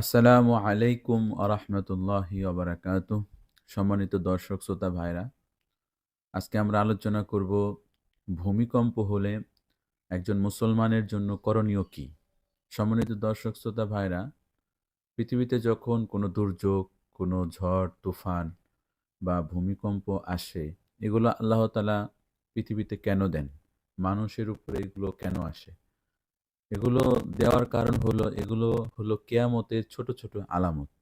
আসসালামু আলাইকুম আরহামতুল্লাহি আবরাকাত সম্মানিত দর্শক, শ্রোতা ভাইরা, আজকে আমরা আলোচনা করব ভূমিকম্প হলে একজন মুসলমানের জন্য করণীয় কি? সম্মানিত দর্শক, শ্রোতা ভাইরা, পৃথিবীতে যখন কোনো দুর্যোগ, কোনো ঝড়, তুফান বা ভূমিকম্প আসে, এগুলো আল্লাহ তালা পৃথিবীতে কেন দেন? মানুষের উপরে এগুলো কেন আসে? এগুলো দেওয়ার কারণ হলো, এগুলো হলো কেয়ামতের ছোট ছোট আলামত।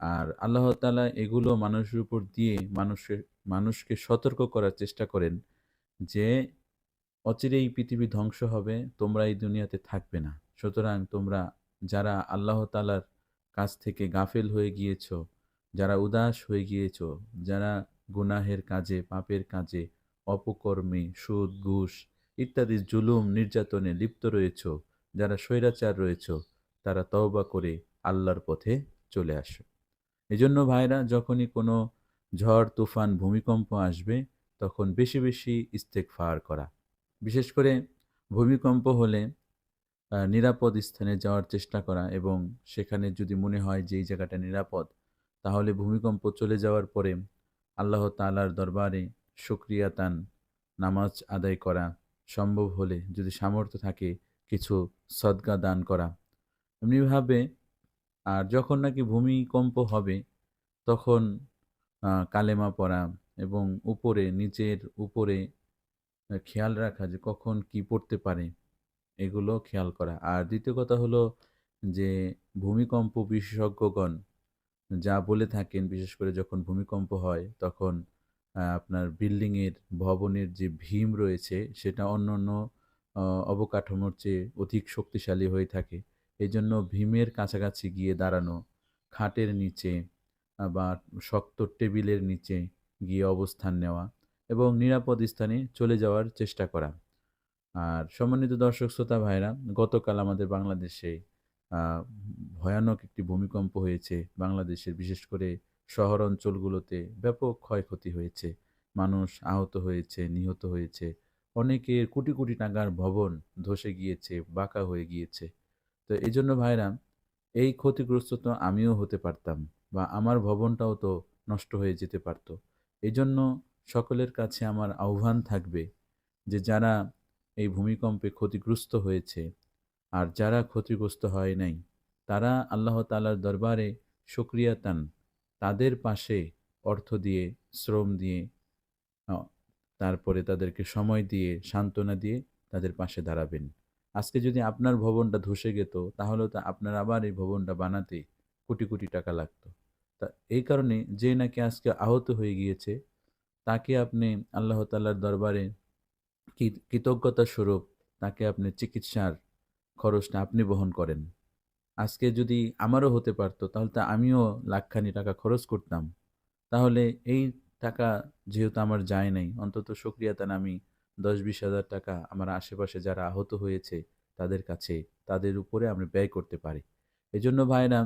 আর আল্লাহ তালা এগুলো মানুষের উপর দিয়ে মানুষের, মানুষকে সতর্ক করার চেষ্টা করেন যে অচিরে এই পৃথিবী ধ্বংস হবে, তোমরা এই দুনিয়াতে থাকবে না। সুতরাং তোমরা যারা আল্লাহ তালার কাছ থেকে গাফেল হয়ে গিয়েছ, যারা উদাস হয়ে গিয়েছ, যারা গুনাহের কাজে, পাপের কাজে অপকর্মে, সুদ, ঘুষ ইত্যাদি জুলুম, নির্যাতনে লিপ্ত রয়েছ যারা স্বৈরাচার রয়েছ, তারা তওবা করে আল্লাহর পথে চলে আসো। এজন্য ভাইরা, যখনই কোনো ঝড়, তুফান, ভূমিকম্প আসবে, তখন বেশি বেশি ফার করা। বিশেষ করে ভূমিকম্প হলে নিরাপদ স্থানে যাওয়ার চেষ্টা করা এবং সেখানে যদি মনে হয় যে এই জায়গাটা নিরাপদ, তাহলে ভূমিকম্প চলে যাওয়ার পরে আল্লাহ তালার দরবারে সুক্রিয়াতান নামাজ আদায় করা সম্ভব হলে যদি সামর্থ্য থাকে কিছু সদকা দান করা। এমনিভাবে, আর যখন নাকি ভূমিকম্প হবে, তখন কালেমা পড়া এবং উপরে, নিচের উপরে খেয়াল রাখা যে কখন কি পড়তে পারে, এগুলো খেয়াল করা। আর দ্বিতীয় কথা হলো যে, ভূমিকম্প বিশেষজ্ঞগণ যা বলে থাকেন, বিশেষ করে যখন ভূমিকম্প হয়, তখন আপনার বিল্ডিংয়ের ভবনের যে ভীম রয়েছে, সেটা অন্য অন্য অবকাঠামোর চেয়ে অধিক শক্তিশালী হয়ে থাকে। এই জন্য ভীমের কাছাকাছি গিয়ে দাঁড়ানো, খাটের নিচে বা শক্ত টেবিলের নিচে গিয়ে অবস্থান নেওয়া এবং নিরাপদ স্থানে চলে যাওয়ার চেষ্টা করা। আর সম্মানিত দর্শক, শ্রোতা ভাইরা গতকাল আমাদের বাংলাদেশে ভয়ানক একটি ভূমিকম্প হয়েছে। বাংলাদেশের বিশেষ করে শহর অঞ্চলগুলোতে ব্যাপক ক্ষয়ক্ষতি হয়েছে। মানুষ আহত হয়েছে, নিহত হয়েছে। অনেকের কোটি কোটি টাকার ভবন ধসে গিয়েছে, বাঁকা হয়ে গিয়েছে। তো এই জন্য ভাইরা, এই ক্ষতিগ্রস্ত তো আমিও হতে পারতাম বা আমার ভবনটাও তো নষ্ট হয়ে যেতে পারত। এই জন্য সকলের কাছে আমার আহ্বান থাকবে যে যারা এই ভূমিকম্পে ক্ষতিগ্রস্ত হয়েছে আর যারা ক্ষতিগ্রস্ত হয় নাই, তারা আল্লাহ তালার দরবারে সক্রিয়াতান তাদের পাশে অর্থ দিয়ে, শ্রম দিয়ে তারপরে তাদেরকে সময় দিয়ে, সান্ত্বনা দিয়ে তাদের পাশে দাঁড়াবেন। আজকে যদি আপনার ভবনটা ধসে যেত তাহলে তো আপনার আবার এই ভবনটা বানাতে কোটি কোটি টাকা লাগতো। তা এই কারণে যে নাকি আজকে আহত হয়ে গিয়েছে, তাকে আপনি আল্লাহ তাল্লার দরবারে কৃতজ্ঞতা স্বরূপ তাকে আপনি চিকিৎসার খরচটা আপনি বহন করেন। আজকে যদি আমারও হতে পারতো, তাহলে তো আমিও লাখখানি টাকা খরচ করতাম। তাহলে এই টাকা যেহেতু আমার যায় নাই, অন্তত সক্রিয়তান আমি দশ বিশ হাজার টাকা আমার আশেপাশে যারা আহত হয়েছে তাদের কাছে, তাদের উপরে আমরা ব্যয় করতে পারি। এজন্য ভাইরা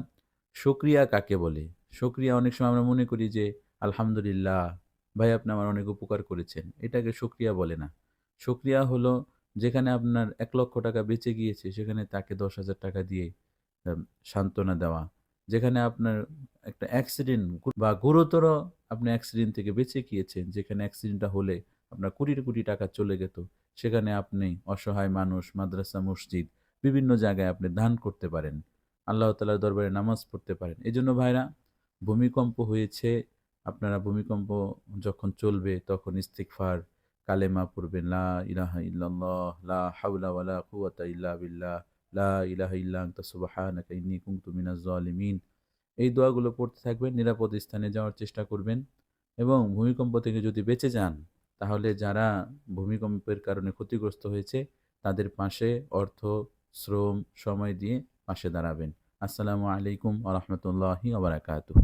সক্রিয়া কাকে বলে? সক্রিয়া অনেক সময় আমরা মনে করি যে, আলহামদুলিল্লাহ, ভাই আপনি আমার অনেক উপকার করেছেন। এটাকে সক্রিয়া বলে না। সক্রিয়া হলো যেখানে আপনার এক লক্ষ টাকা বেঁচে গিয়েছে, সেখানে তাকে দশ হাজার টাকা দিয়ে সান্ত্বনা দেওয়া। যেখানে আপনার একটা অ্যাক্সিডেন্ট বা গুরুতর আপনি অ্যাক্সিডেন্ট থেকে বেঁচে গিয়েছেন, যেখানে অ্যাক্সিডেন্টটা হলে আপনার কোটি কোটি টাকা চলে যেত সেখানে আপনি অসহায় মানুষ, মাদ্রাসা, মসজিদ, বিভিন্ন জায়গায় আপনি দান করতে পারেন। আল্লাহ তালার দরবারে নামাজ পড়তে পারেন। এই জন্য ভাইরা, ভূমিকম্প হয়েছে, আপনারা ভূমিকম্প যখন চলবে তখন ইস্তিকফার কালেমা পড়বেন, লা ইলাহা ইল্লাল্লাহ, লা হাওলা ওয়ালা কুওয়াতা ইল্লা বিল্লাহ। লা ইলাহা ইল্লা আনতা সুবহানাকা ইন্নী কুনতু মিনাজ জালিমিন। এই দোয়াগুলো পড়তে থাকবেন, নিরাপদ স্থানে যাওয়ার চেষ্টা করবেন এবং ভূমিকম্প থেকে যদি বেঁচে যান, তাহলে যারা ভূমিকম্পের কারণে ক্ষতিগ্রস্ত হয়েছে, তাদের পাশে অর্থ, শ্রম, সময় দিয়ে পাশে দাঁড়াবেন। আসসালামু আলাইকুম আ রহমতুল্লাহি আবরাকাতু